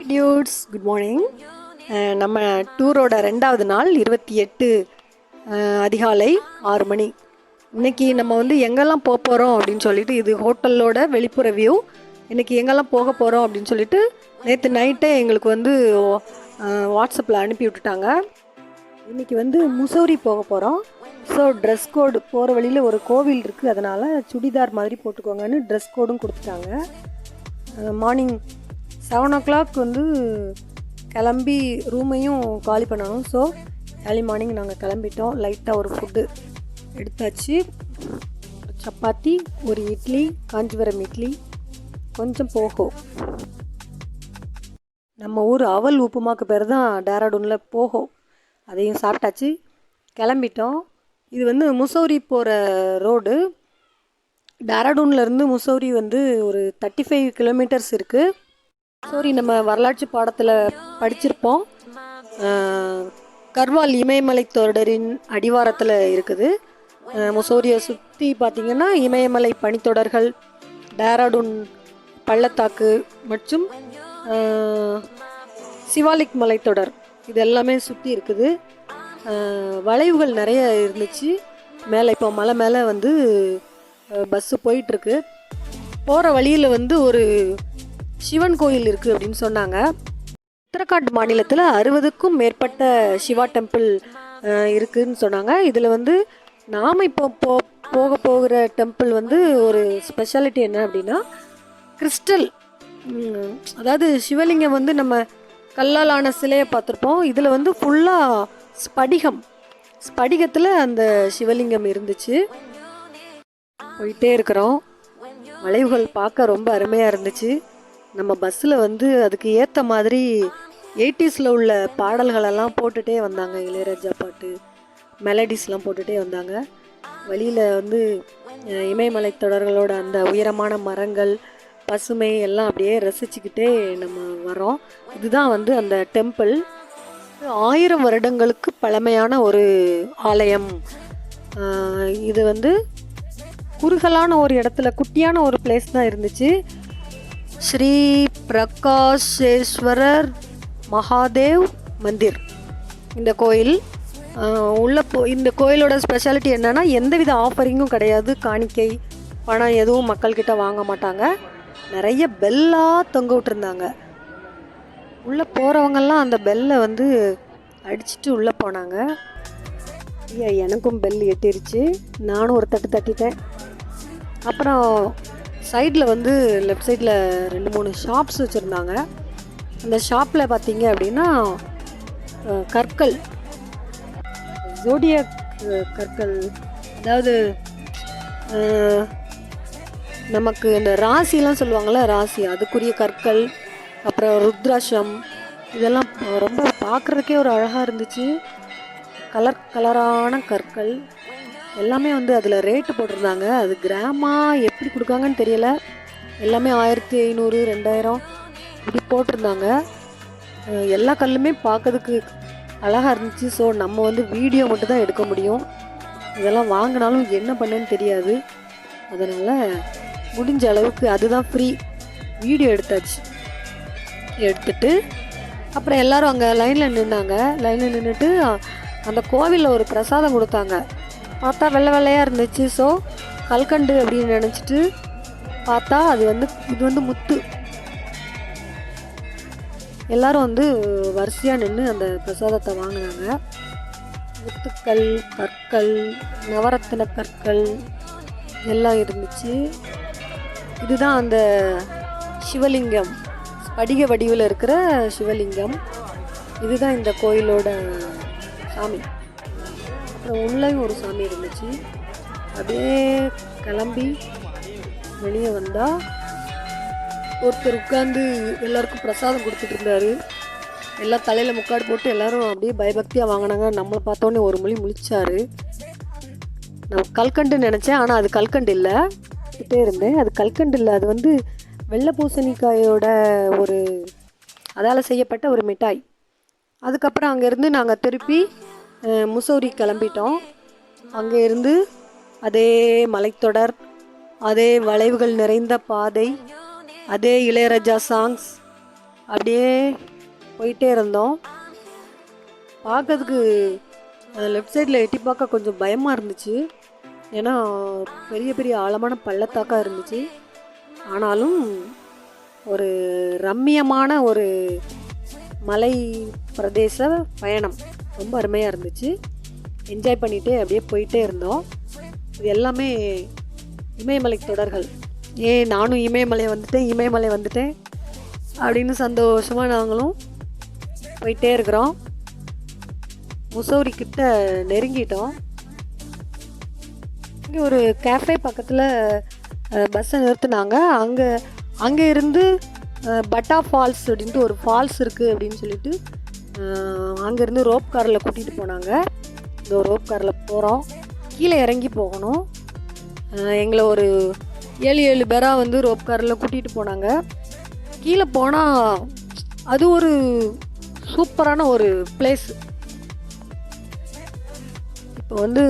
Dudes good morning நம்ம டூரோட ரெண்டாவது நாள் இருபத்தி எட்டு uh, அதிகாலை ஆறு மணி. இன்னைக்கு நம்ம வந்து எங்கெல்லாம் போக போகிறோம் அப்படின்னு சொல்லிட்டு இது ஹோட்டலோட வெளிப்புற வியூ இன்னைக்கு எங்கெல்லாம் போக போகிறோம் அப்படின்னு சொல்லிட்டு நேற்று நைட்டே எங்களுக்கு வந்து uh, வாட்ஸ்அப்பில் அனுப்பி விட்டுட்டாங்க. இன்றைக்கி வந்து முசோரி போக போகிறோம் ஸோ ட்ரெஸ் கோடு போகிற வழியில் ஒரு கோவில் இருக்குது அதனால் சுடிதார் மாதிரி போட்டுக்கோங்கன்னு ட்ரெஸ் கோடும் கொடுத்துட்டாங்க. Uh, morning seven o'clock வந்து கிளம்பி ரூமையும் காலி பண்ணணும். ஸோ ஏர்லி மார்னிங் நாங்கள் கிளம்பிட்டோம். லைட்டாக ஒரு ஃபுட்டு எடுத்தாச்சு. சப்பாத்தி ஒரு இட்லி காஞ்சிபுரம் இட்லி கொஞ்சம் போகோ. நம்ம ஊர் அவல் உப்புமாக்கு பேர் தான் டேராடூனில் போகோ. அதையும் சாப்பிட்டாச்சு. கிளம்பிட்டோம். இது வந்து முசௌரி போகிற ரோடு. டேராடூன்லேருந்து முசௌரி வந்து ஒரு தேர்ட்டி ஃபைவ் கிலோமீட்டர்ஸ் இருக்குது சாரி நம்ம வரலாற்று பாடத்தில் படிச்சிருப்போம். கர்வால் இமயமலை தொடரின் அடிவாரத்தில் இருக்குது. முசோரியை சுற்றி பார்த்திங்கன்னா இமயமலை பனித்தொடர்கள் டேராடூன் பள்ளத்தாக்கு மற்றும் சிவாலிக் மலைத்தொடர் இது எல்லாமே சுற்றி இருக்குது. வளைவுகள் நிறைய இருந்துச்சு. மேலே இப்போ மலை மேலே வந்து பஸ்ஸு போயிட்டுருக்கு போகிற வழியில் வந்து ஒரு சிவன் கோயில் இருக்குது அப்படின்னு சொன்னாங்க. உத்தரகாண்ட் மாநிலத்தில் அறுபதுக்கும் மேற்பட்ட சிவா டெம்பிள் இருக்குதுன்னு சொன்னாங்க. இதில் வந்து நாம் இப்போ போ போக போகிற டெம்பிள் வந்து ஒரு ஸ்பெஷாலிட்டி என்ன அப்படின்னா கிறிஸ்டல் அதாவது சிவலிங்கம் வந்து நம்ம கல்லால் ஆன சிலையை பார்த்துருப்போம். இதில் வந்து ஃபுல்லாக ஸ்படிகம் ஸ்படிகத்தில் அந்த சிவலிங்கம் இருந்துச்சு. போயிட்டே இருக்கிறோம். வளைவுகள் பார்க்க ரொம்ப அருமையாக இருந்துச்சு. நம்ம பஸ்ஸில் வந்து அதுக்கு ஏற்ற மாதிரி எயிட்டிஸில் உள்ள பாடல்களெல்லாம் போட்டுகிட்டே வந்தாங்க. இளையராஜா பாட்டு மெலடிஸ்லாம் போட்டுகிட்டே வந்தாங்க. வழியில் வந்து இமயமலை தொடர்களோட அந்த உயரமான மரங்கள் பசுமை எல்லாம் அப்படியே ரசிச்சுக்கிட்டே நம்ம வரோம் இதுதான் வந்து அந்த டெம்பிள். ஆயிரம் வருடங்களுக்கு பழமையான ஒரு ஆலயம். இது வந்து குறுகலான ஒரு இடத்துல குட்டியான ஒரு பிளேஸ் தான் இருந்துச்சு. ஸ்ரீ பிரகாஷேஸ்வரர் மகாதேவ் மந்திர். இந்த கோயில் உள்ள போ இந்த கோயிலோட ஸ்பெஷாலிட்டி என்னென்னா எந்தவித ஆஃபரிங்கும் கிடையாது. காணிக்கை பணம் எதுவும் மக்கள்கிட்ட வாங்க மாட்டாங்க. நிறைய பெல்லாக தொங்க விட்டுருந்தாங்க. உள்ளே போகிறவங்கெல்லாம் அந்த பெல்லை வந்து அடிச்சுட்டு உள்ளே போனாங்க. ஐயா எனக்கும் பெல் எட்டிருச்சு. நானும் ஒரு தட்டு தட்டிட்டேன். அப்புறம் சைடில் வந்து லெஃப்ட் சைடில் ரெண்டு மூணு ஷாப்ஸ் வச்சுருந்தாங்க. அந்த ஷாப்பில் பார்த்தீங்க அப்படின்னா கற்கள். ஜோடியாக் கற்கள். அதாவது நமக்கு இந்த ராசிலாம் சொல்லுவாங்கள்ல ராசி. அதுக்குரிய கற்கள் அப்புறம் ருத்ராட்சம். இதெல்லாம் ரொம்ப பார்க்குறதுக்கே ஒரு அழகாக இருந்துச்சு. கலர் கலரான கற்கள். எல்லாமே வந்து அதில் ரேட்டு போட்டிருந்தாங்க. அது கிராமா எப்படி கொடுக்காங்கன்னு தெரியல. எல்லாமே ஆயிரத்தி ஐநூறு ரெண்டாயிரம் இப்படி போட்டிருந்தாங்க. எல்லா கல்லுமே பார்க்கறதுக்கு அழகாக இருந்துச்சு. ஸோ நம்ம வந்து வீடியோ மட்டும் தான் எடுக்க முடியும். இதெல்லாம் வாங்கினாலும் என்ன பண்ணுன்னு தெரியாது. அதனால் முடிஞ்ச அளவுக்கு அதுதான் ஃப்ரீ வீடியோ எடுத்தாச்சு. எடுத்துட்டு அப்புறம் எல்லோரும் அங்கே லைனில் நின்னாங்க. லைனில் நின்றுட்டு அந்த கோவிலில் ஒரு பிரசாதம் கொடுத்தாங்க. பார்த்தா வெள்ளை வெள்ளையாக இருந்துச்சு. ஸோ கல்கண்டு அப்படின்னு நினச்சிட்டு பார்த்தா அது வந்து இது வந்து முத்து. எல்லாரும் வந்து வரிசையாக நின்று அந்த பிரசாதத்தை வாங்கினாங்க. முத்துக்கள் கற்கள் நவரத்தின கற்கள் எல்லாம் இருந்துச்சு. இதுதான் அந்த சிவலிங்கம். படிக வடிவில் இருக்கிற சிவலிங்கம். இதுதான் இந்த கோயிலோட சாமி. அப்புறம் உள்ளேயும் ஒரு சாமி இருந்துச்சு. அப்படியே கிளம்பி வெளியே வந்தால் ஒருத்தர் உட்காந்து எல்லாருக்கும் பிரசாதம் கொடுத்துட்டு இருந்தாரு. எல்லாம் தலையில் முக்காடு போட்டு எல்லாரும் அப்படியே பயபக்தியாக வாங்கினாங்க. நம்மளை பார்த்தோன்னே ஒரு மொழி முழிச்சாரு. நான் கல்கண்டு நினச்சேன் ஆனால் அது கல்கண்டு இல்லை. கிட்டே இருந்தேன். அது கல்கண்டு இல்லை அது வந்து வெள்ளை பூசணிக்காயோட ஒரு அதால் செய்யப்பட்ட ஒரு மிட்டாய். அதுக்கப்புறம் அங்கேருந்து நாங்கள் திருப்பி முசோரி கிளம்பிட்டோம். அங்கே இருந்து அதே மலைத்தொடர் அதே வளைவுகள் நிறைந்த பாதை அதே இளையராஜா சாங்ஸ் அப்படியே போயிட்டே இருந்தோம். பார்க்கறதுக்கு லெஃப்ட் சைடில் எட்டி பார்க்க கொஞ்சம் பயமாக இருந்துச்சு. ஏன்னா பெரிய பெரிய ஆழமான பள்ளத்தாக்காக இருந்துச்சு. ஆனாலும் ஒரு ரம்மியமான ஒரு மலை பிரதேச பயணம். ரொம்ப அருமையாக இருந்துச்சு. என்ஜாய் பண்ணிகிட்டே அப்படியே போயிட்டே இருந்தோம். இது எல்லாமே இமயமலை தொடர்கள். ஏன் நானும் இமயமலை வந்துட்டேன் இமயமலை வந்துட்டேன் அப்படின்னு சந்தோஷமாக நாங்களும் போயிட்டே இருக்கிறோம். முசோரி கிட்ட நெருங்கிட்டோம். இங்கே ஒரு கேஃபே பக்கத்தில் பஸ்ஸை நிறுத்தினாங்க. அங்கே அங்கே இருந்து பட்டா ஃபால்ஸ் அப்படின்ட்டு ஒரு ஃபால்ஸ் இருக்குது அப்படின்னு சொல்லிட்டு அங்கேருந்து ரோப் காரில் கூட்டிகிட்டு போனாங்க. இந்த ரோப் காரில் போகிறோம் கீழே இறங்கி போகணும். எங்களை ஒரு ஏழு ஏழு பேராக வந்து ரோப் காரில் கூட்டிகிட்டு போனாங்க. கீழே போனால் அது ஒரு சூப்பரான ஒரு பிளேஸ் இப்போ வந்து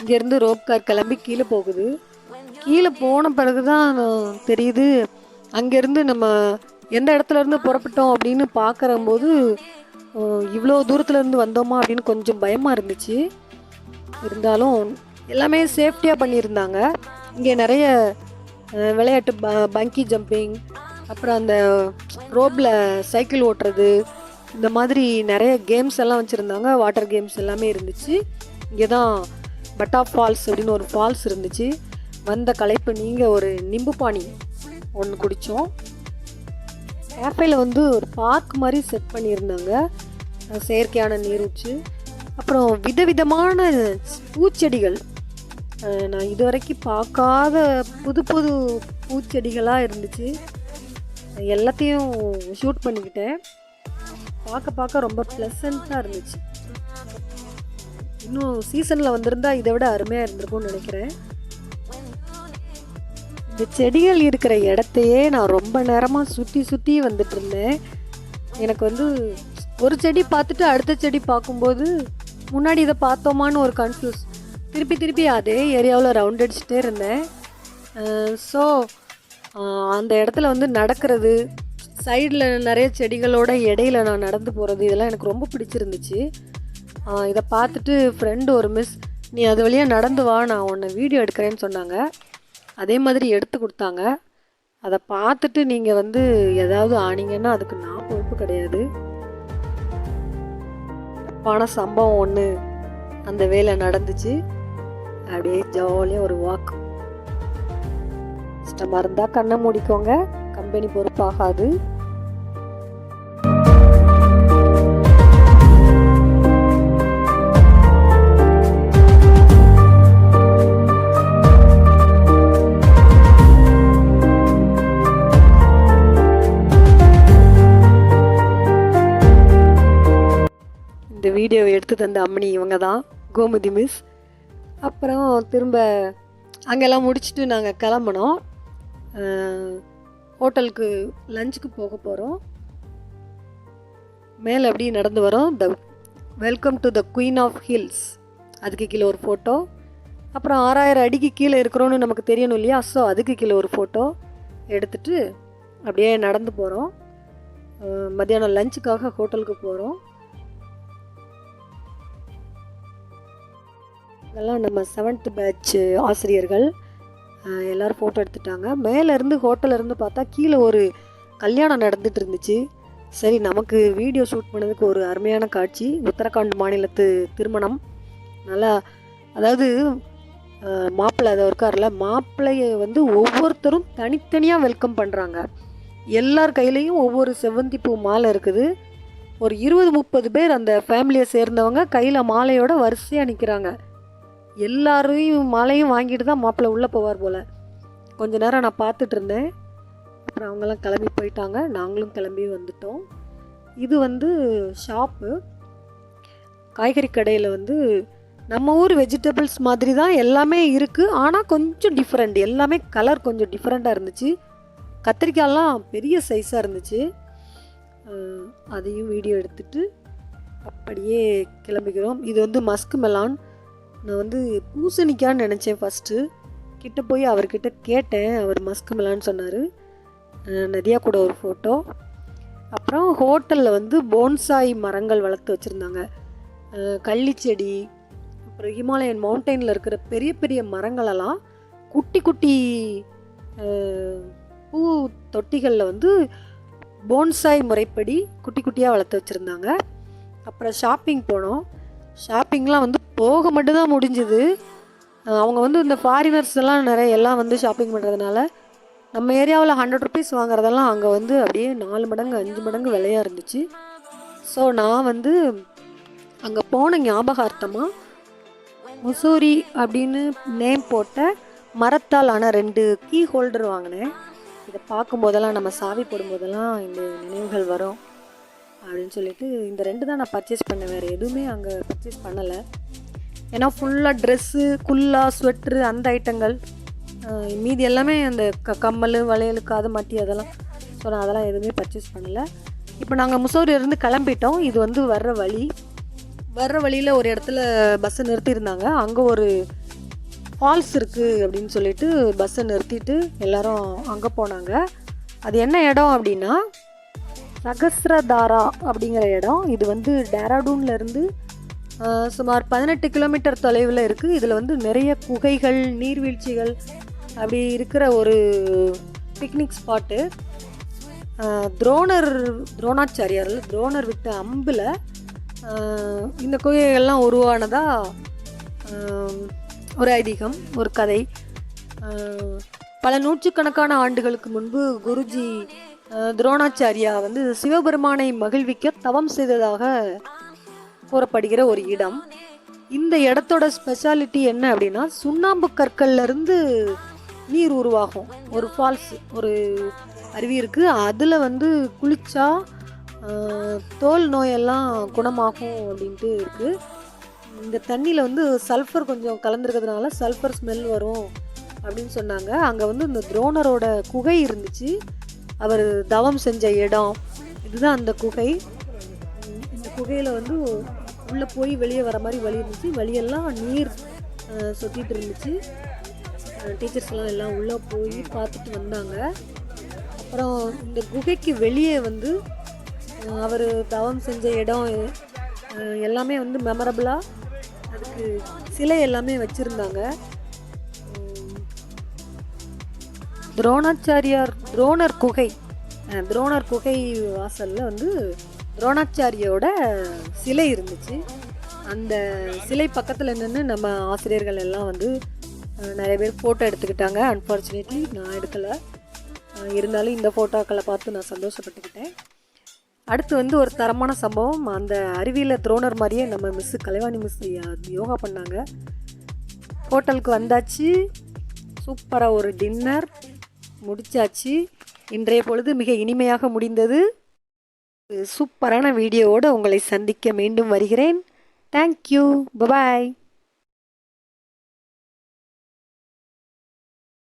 இங்கேருந்து ரோப் கார் கிளம்பி கீழே போகுது. கீழே போன பிறகு தான் தெரியுது. அங்கேருந்து நம்ம எந்த இடத்துல இருந்து புறப்பட்டோம் அப்படின்னு பார்க்குறம்போது இவ்வளோ தூரத்துலேருந்து வந்தோமா அப்படின்னு கொஞ்சம் பயமாக இருந்துச்சு. இருந்தாலும் எல்லாமே சேஃப்டியாக பண்ணியிருந்தாங்க. இங்கே நிறைய விளையாட்டு ப பங்கி ஜம்பிங் அப்புறம் அந்த ரோப்பில் சைக்கிள் ஓட்டுறது இந்த மாதிரி நிறைய கேம்ஸ் எல்லாம் வச்சுருந்தாங்க. வாட்டர் கேம்ஸ் எல்லாமே இருந்துச்சு. இங்கே தான் பட்டா ஃபால்ஸ் அப்படின்னு ஒரு ஃபால்ஸ் இருந்துச்சு. வந்த களைப்பு நீங்கள் ஒரு நிம்பு பானி ஒன்று குடித்தோம் கேஃபேல வந்து ஒரு பார்க் மாதிரி செட் பண்ணியிருந்தாங்க. செயற்கையான நீரூற்று. அப்புறம் விதவிதமான பூச்செடிகள். நான் நான் இதுவரைக்கும் பார்க்காத புது புது பூச்செடிகளாக இருந்துச்சு. எல்லாத்தையும் ஷூட் பண்ணிக்கிட்டேன். பார்க்க பார்க்க ரொம்ப ப்ளசண்ட்டாக இருந்துச்சு. இன்னும் சீசனில் வந்திருந்தா இதை விட அருமையாக இருந்திருக்கும்னு நினைக்கிறேன். இந்த செடிகள் இருக்கிற இடத்தையே நான் ரொம்ப நேரமாக சுற்றி சுற்றி வந்துட்டு இருந்தேன். எனக்கு வந்து ஒரு செடி பார்த்துட்டு அடுத்த செடி பார்க்கும்போது முன்னாடி இதை பார்த்தோமான்னு ஒரு கன்ஃபியூஸ் திருப்பி திருப்பி அதே ஏரியாவில் ரவுண்ட் அடிச்சுட்டே இருந்தேன். ஸோ அந்த இடத்துல வந்து நடக்கிறது சைடில் நிறைய செடிகளோட இடையில நான் நடந்து போகிறது இதெல்லாம் எனக்கு ரொம்ப பிடிச்சிருந்துச்சு. இதை பார்த்துட்டு ஃப்ரெண்டு ஒரு மிஸ் நீ அது வழியாக நடந்து வா நான் உன்னை வீடியோ எடுக்கிறேன்னு சொன்னாங்க. அதே மாதிரி எடுத்து கொடுத்தாங்க. அதை பார்த்துட்டு நீங்கள் வந்து ஏதாவது ஆனீங்கன்னா அதுக்கு நான் பொறுப்பு கிடையாது. தப்பான சம்பவம் ஒன்று அந்த வேலை நடந்துச்சு. அப்படியே ஜாலியாக ஒரு வாக் இஷ்டமாக இருந்தால் கண்ணை மூடிக்கோங்க. கம்பெனி பொறுப்பாகாது. வீடியோவை எடுத்து தந்த அம்மனி இவங்க தான் கோமதி மிஸ் அப்புறம் திரும்ப அங்கெல்லாம் முடிச்சுட்டு நாங்கள் கிளம்புனோம். ஹோட்டலுக்கு லஞ்சுக்கு போக போகிறோம் மேலே அப்படியே நடந்து வரோம்? The welcome to the queen of hills அதுக்கு கீழே ஒரு ஃபோட்டோ அப்புறம் ஆறாயிரம் அடிக்கு கீழே இருக்கிறோன்னு நமக்கு தெரியணும் இல்லையா? ஸோ அதுக்கு கீழே ஒரு ஃபோட்டோ எடுத்துட்டு அப்படியே நடந்து போகிறோம் மத்தியானம் லஞ்சுக்காக ஹோட்டலுக்கு போகிறோம் இதெல்லாம் நம்ம செவன்த் பேட்ச் ஆசிரியர்கள் எல்லோரும் ஃபோட்டோ எடுத்துட்டாங்க. மேலேருந்து இருந்து பார்த்தா கீழே ஒரு கல்யாணம் நடந்துட்டு இருந்துச்சு. சரி நமக்கு வீடியோ ஷூட் பண்ணதுக்கு ஒரு அருமையான காட்சி. உத்தரகாண்ட் மாநிலத்து திருமணம். நல்லா அதாவது மாப்பிள்ளை அதை இருக்கார்ல மாப்பிள்ளையை வந்து ஒவ்வொருத்தரும் தனித்தனியாக வெல்கம் பண்ணுறாங்க எல்லார் கையிலையும் ஒவ்வொரு செவ்வந்தி பூ மாலை இருக்குது. ஒரு இருபது முப்பது பேர் அந்த ஃபேமிலியை சேர்ந்தவங்க கையில் மாலையோட வரிசையாக நிற்கிறாங்க எல்லாரையும் மாலையும் வாங்கிட்டு தான் மாப்பிள்ளை உள்ளே போவார் போல். கொஞ்ச நேரம் நான் பார்த்துட்டு இருந்தேன். அப்புறம் அவங்கெல்லாம் கிளம்பி போயிட்டாங்க. நாங்களும் கிளம்பி வந்துட்டோம். இது வந்து ஷாப்பு காய்கறி கடையில் வந்து நம்ம ஊர் வெஜிடபிள்ஸ் மாதிரி தான் எல்லாமே இருக்குது ஆனால் கொஞ்சம் டிஃப்ரெண்ட் எல்லாமே கலர் கொஞ்சம் டிஃப்ரெண்ட்டாக இருந்துச்சு. கத்திரிக்காயெல்லாம் பெரிய சைஸாக இருந்துச்சு. அதையும் வீடியோ எடுத்துட்டு அப்படியே கிளம்பிக்கிறோம். இது வந்து மஸ்க் மெலான் நான் வந்து பூசணிக்கான்னு நினச்சேன் ஃபஸ்ட்டு கிட்ட போய் அவர்கிட்ட கேட்டேன். அவர் மஸ்குமலான்னு சொன்னார். நதியா கூட ஒரு ஃபோட்டோ அப்புறம் ஹோட்டலில் வந்து போன்சாய் மரங்கள் வளர்த்து வச்சுருந்தாங்க. கள்ளிச்செடி அப்புறம் ஹிமாலயன் மவுண்டெயினில் இருக்கிற பெரிய பெரிய மரங்களெல்லாம் குட்டி குட்டி பூ தொட்டிகளில் வந்து போன்சாய் முறைப்படி குட்டி குட்டியாக வளர்த்து வச்சுருந்தாங்க. அப்புறம் ஷாப்பிங் போனோம். ஷாப்பிங்லாம் வந்து போக மட்டும்தான் முடிஞ்சுது. அவங்க வந்து இந்த ஃபாரினர்ஸ் எல்லாம் நிறைய எல்லாம் வந்து ஷாப்பிங் பண்ணுறதுனால நம்ம ஏரியாவில் ஹண்ட்ரட் ருபீஸ் வாங்குறதெல்லாம் அங்கே வந்து அப்படியே நாலு மடங்கு அஞ்சு மடங்கு விலையாக இருந்துச்சு. ஸோ நான் வந்து அங்கே போன ஞாபகார்த்தமாக முசூரி அப்படின்னு நேம் போட்ட மரத்தால் ஆன ரெண்டு கீ ஹோல்டர் வாங்கினேன். இதை பார்க்கும்போதெல்லாம் நம்ம சாவி போடும்போதெல்லாம் இந்த நினைவுகள் வரும். அப்படின்னு சொல்லிட்டு இந்த ரெண்டு தான் நான் பர்ச்சேஸ் பண்ணேன். வேறு எதுவுமே அங்கே பர்ச்சேஸ் பண்ணலை. ஏன்னா ஃபுல்லாக ட்ரெஸ்ஸு குல்லா ஸ்வெட்ரு அந்த ஐட்டங்கள் மீதி எல்லாமே அந்த க கம்மல் வளையல் காது மாட்டி அதெல்லாம். ஸோ நான் அதெல்லாம் எதுவுமே பர்ச்சேஸ் பண்ணலை. இப்போ நாங்கள் முசோரியிலேருந்து கிளம்பிட்டோம். இது வந்து வர்ற வழி. வர்ற வழியில் ஒரு இடத்துல பஸ்ஸை நிறுத்தியிருந்தாங்க. அங்கே ஒரு ஃபால்ஸ் இருக்குது அப்படின்னு சொல்லிட்டு பஸ்ஸை நிறுத்திட்டு எல்லோரும் அங்கே போனாங்க. அது என்ன இடம் அப்படின்னா சகஸ்ரதாரா அப்படிங்கிற இடம். இது வந்து டேராடூன்ல இருந்து சுமார் பதினெட்டு கிலோமீட்டர் தொலைவில் இருக்குது இதில் வந்து நிறைய குகைகள் நீர்வீழ்ச்சிகள் அப்படி இருக்கிற ஒரு பிக்னிக் ஸ்பாட்டு துரோணர் துரோணாச்சாரியார் துரோணர் விட்ட அம்பில் இந்த குகைகள்லாம் உருவானதாக ஒரு ஐதீகம் ஒரு கதை. பல நூற்றுக்கணக்கான ஆண்டுகளுக்கு முன்பு குருஜி துரோணாச்சாரியா வந்து சிவபெருமானை மகிழ்விக்க தவம் செய்ததாக கூறப்படுகிற ஒரு இடம். இந்த இடத்தோட ஸ்பெஷாலிட்டி என்ன அப்படின்னா சுண்ணாம்பு கற்கள்ல இருந்து நீர் உருவாகும். ஒரு ஃபால்ஸ் ஒரு அருவி இருக்குது அதில் வந்து குளிச்சா தோல் நோயெல்லாம் குணமாகும் அப்படின்ட்டு இருக்குது இந்த தண்ணியில் வந்து சல்ஃபர் கொஞ்சம் கலந்துருக்கிறதுனால சல்ஃபர் ஸ்மெல் வரும் அப்படின்னு சொன்னாங்க. அங்கே வந்து இந்த துரோணரோட குகை இருந்துச்சு. அவர் தவம் செஞ்ச இடம் இதுதான் அந்த குகை. இந்த குகையில் வந்து உள்ளே போய் வெளியே வர மாதிரி வழி இருந்துச்சு. வழியெல்லாம் நீர் அஹ், இருந்துச்சு. டீச்சர்ஸ்லாம் எல்லாம் உள்ளே போய் பார்த்துட்டு வந்தாங்க. அப்புறம் இந்த குகைக்கு வெளியே வந்து அவர் தவம் செஞ்ச இடம் எல்லாமே வந்து மெமரபுளாக அதுக்கு சிலை எல்லாமே வச்சுருந்தாங்க. துரோணாச்சாரியார் துரோணர் குகை. துரோணர் குகை வாசலில் வந்து துரோணாச்சாரியோட சிலை இருந்துச்சு. அந்த சிலை பக்கத்தில் நின்று நம்ம ஆசிரியர்கள் எல்லாம் வந்து நிறைய பேர் ஃபோட்டோ எடுத்துக்கிட்டாங்க. அன்ஃபார்ச்சுனேட்லி நான் எடுக்கலை. இருந்தாலும் இந்த ஃபோட்டோக்களை பார்த்து நான் சந்தோஷப்பட்டுக்கிட்டேன். அடுத்து வந்து ஒரு தரமான சம்பவம். அந்த அருவியில் துரோணர் மாதிரியே நம்ம மிஸ்ஸு கலைவாணி மிஸ் யோகா பண்ணாங்க. ஹோட்டலுக்கு வந்தாச்சு. சூப்பராக ஒரு டின்னர் முடிச்சாச்சு. இன்றைய பொழுது மிக இனிமையாக முடிந்தது. சூப்பரான வீடியோவோடு உங்களை சந்திக்க மீண்டும் வருகிறேன். Thank you bye bye